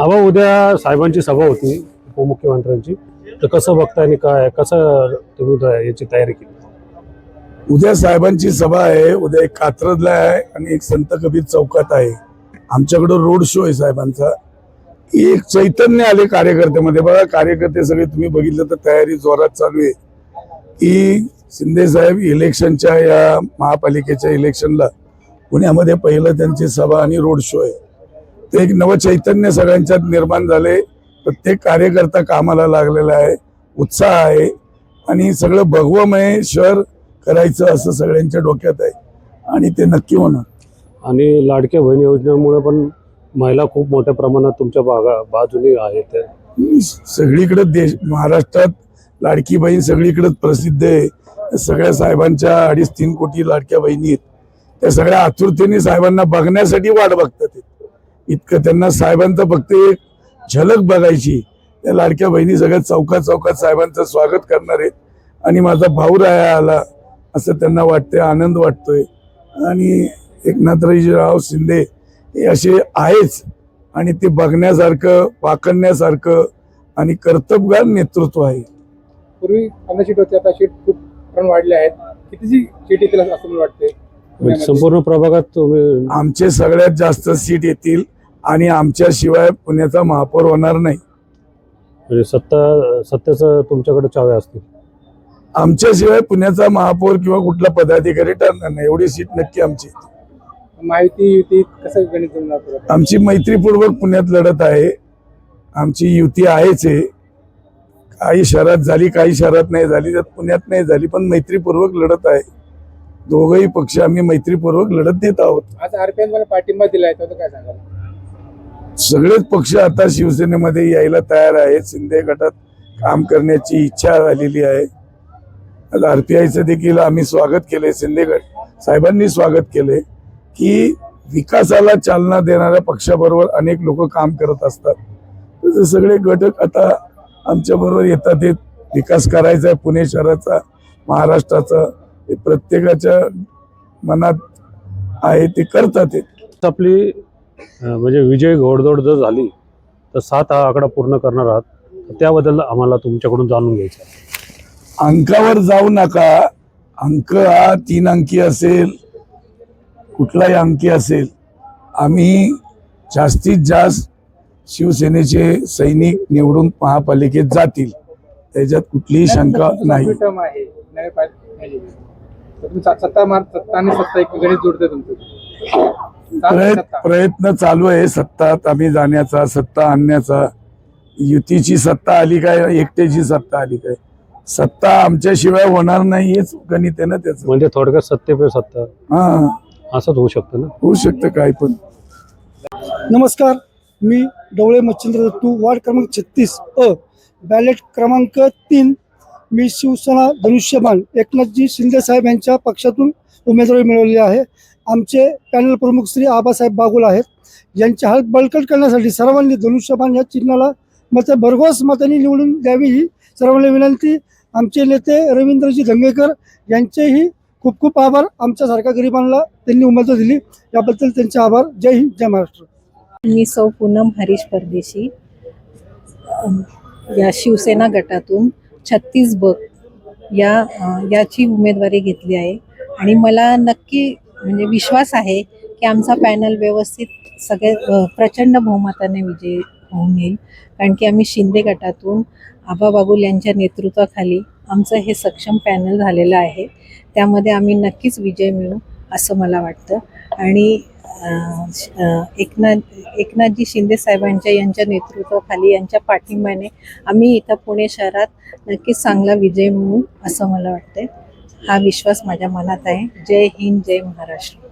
अवा उद्या साहेबांची सभा होती उपमुख्यमंत्र्यांची. तर कसं बघताय आणि काय कसं तुम्ही याची तयारी केली? उद्या साहेबांची सभा आहे उद्या एक कात्रजला आहे आणि एक संत कबीर चौकात आहे. आमच्याकडं रोड शो आहे साहेबांचा. एक चैतन्य आले कार्यकर्त्यामध्ये. बघा कार्यकर्ते सगळे तुम्ही बघितलं तर तयारी जोरात चालू आहे. की शिंदे साहेब इलेक्शनच्या या महापालिकेच्या इलेक्शनला पुण्यामध्ये पहिलं त्यांची सभा आणि रोड शो आहे. ते एक नवचैतन्य सगळ्यांच्यात निर्माण झाले. प्रत्येक कार्यकर्ता कामाला लागलेला आहे. उत्साह आहे. आणि सगळं भगवमय शहर करायचं असं सगळ्यांच्या डोक्यात आहे. आणि ते नक्की होणार. आणि लाडक्या बहीण योजनेमुळे पण महिला खूप मोठ्या प्रमाणात तुमच्या बागा बाजूने आहेत. सगळीकडे देश महाराष्ट्रात लाडकी बहीण सगळीकडेच प्रसिद्ध आहे. सगळ्या साहेबांच्या अडीच तीन कोटी लाडक्या बहिणी आहेत. त्या सगळ्या आतुरतेने साहेबांना बघण्यासाठी वाट बघतात. इतकं त्यांना साहेबांचं फक्त एक झलक बघायची. त्या लाडक्या बहिणी सगळ्या चौकात चौकात साहेबांचं स्वागत करणार आहेत. आणि माझा भाऊ राया आला असं त्यांना वाटतंय आनंद वाटतोय. आणि एकनाथराव शिंदे हे असे आहेच. आणि ते बघण्यासारखं पाकण्यासारखं आणि कर्तबगार नेतृत्व आहे. पूर्वी पन्नास सीट होती आता सीट खूप प्रमाण वाढले आहेत. कितीची सीट येतील असं मला वाटते संपूर्ण प्रभागात आमचे सगळ्यात जास्त सीट येतील. आणि आमच्याशिवाय पुण्याचा महापौर होणार नाही. म्हणजे सत्ता सत्तेचं तुमच्याकडे चाव्या असतील. आमच्याशिवाय पुण्याचा महापौर किंवा कुठला पदाधिकारी ठरणार नाही. एवढी सीट नक्की आमची. माहिती युती कसं गणित जमणार आमची मैत्रीपूर्वक पुण्यात लढत आहे. आमची युती आहेच आहे काही शहरात झाली काही शहरात नाही झाली त्यात पुण्यात नाही झाली पण मैत्रीपूर्वक लढत आहे. दोघही पक्ष आम्ही मैत्रीपूर्वक लढत देत आहोत. आज आरपीएन मला पाठिंबा दिलाय तर काय सांगाल? सगळेच पक्ष आता शिवसेनेमध्ये यायला तयार आहेत. शिंदे गटात काम करण्याची इच्छा झालेली आहे. आता आरपीआयचं देखील आम्ही स्वागत केले शिंदे गट साहेबांनी स्वागत केले की विकासाला चालना देणाऱ्या पक्षाबरोबर अनेक लोक काम करत असतात. तसे सगळे घटक आता आमच्या बरोबर येतात. हे विकास करायचा आहे. पुणे शहराचा महाराष्ट्राचा हे प्रत्येकाच्या मनात आहे ते करतात आपली म्हणजे विजय घोडदौड जर झाली तर सात हा आकडा पूर्ण करणार आहात त्याबद्दल आम्हाला तुमच्याकडून जाणून घ्यायचं आहे अंकावर जाऊ नका अंक हा तीन अंकी असेल कुठलाही अंकी असेल आम्ही जास्तीत जास्त शिवसेनेचे सैनिक निवडून महापालिकेत जातील त्याच्यात कुठलीही शंका नाही सत्ता मार सत्ता आणि सत्ता एक गणित जोडते तुमचं प्रयत्न सत्ता. प्रयत्न चालू आहे सत्तात. आम्ही जाण्याचा सत्ता आणण्याचा. युतीची सत्ता आली काय? एकट्याची सत्ता आली काय? सत्ता आमच्याशिवाय होणार नाही हेच गणित आहे ना त्याचं. म्हणजे थोडक्यात सत्ते पे सत्ता. हा. असंच होऊ शकतं ना? होऊ शकतं काय पण. नमस्कार. मी डवळे मच्छिंद्र दत्तू वार्ड क्रमांक छत्तीस अ. बॅलेट क्रमांक तीन. मी शिवसेना धनुष्यबाण एकनाथजी शिंदे साहेब यांच्या पक्षातून उमेदवारी मिळवली आहे. आमचे पॅनल प्रमुख श्री आबासाहेब बागुल आहेत. यांची हात बळकट करण्यासाठी सर्वांनी धनुष्यबाण या चिन्हाला मते भरघोस मतांनी निवडून द्यावी ही सर्वांना विनंती. आमचे नेते रवींद्रजी धंगेकर यांचेही खूप खूप आभार. आमच्यासारख्या गरिबांना त्यांनी उमेदवारी दिली. याबद्दल त्यांचे आभार. जय हिंद जय महाराष्ट्र. मी सौ पूनम हरीश परदेशी या शिवसेना गटातून छत्तीस ब या याची उमेदवारी घेतली आहे. आणि मला नक्की म्हणजे विश्वास आहे की आमचा पॅनल व्यवस्थित सगळे प्रचंड बहुमताने विजय होऊन येईल. कारण की आम्ही शिंदे गटातून आबा बागुल यांच्या नेतृत्वाखाली आमचं हे सक्षम पॅनल झालेलं आहे. त्यामध्ये आम्ही नक्कीच विजय मिळू असं मला वाटतं. आणि एकनाथ एकनाथजी शिंदे साहेबांच्या यांच्या नेतृत्वाखाली यांच्या पाठिंब्याने आम्ही इथं पुणे शहरात नक्कीच चांगला विजय मिळू असं मला वाटतंय. हा विश्वास माझ्या मनात आहे. जय हिंद जय महाराष्ट्र.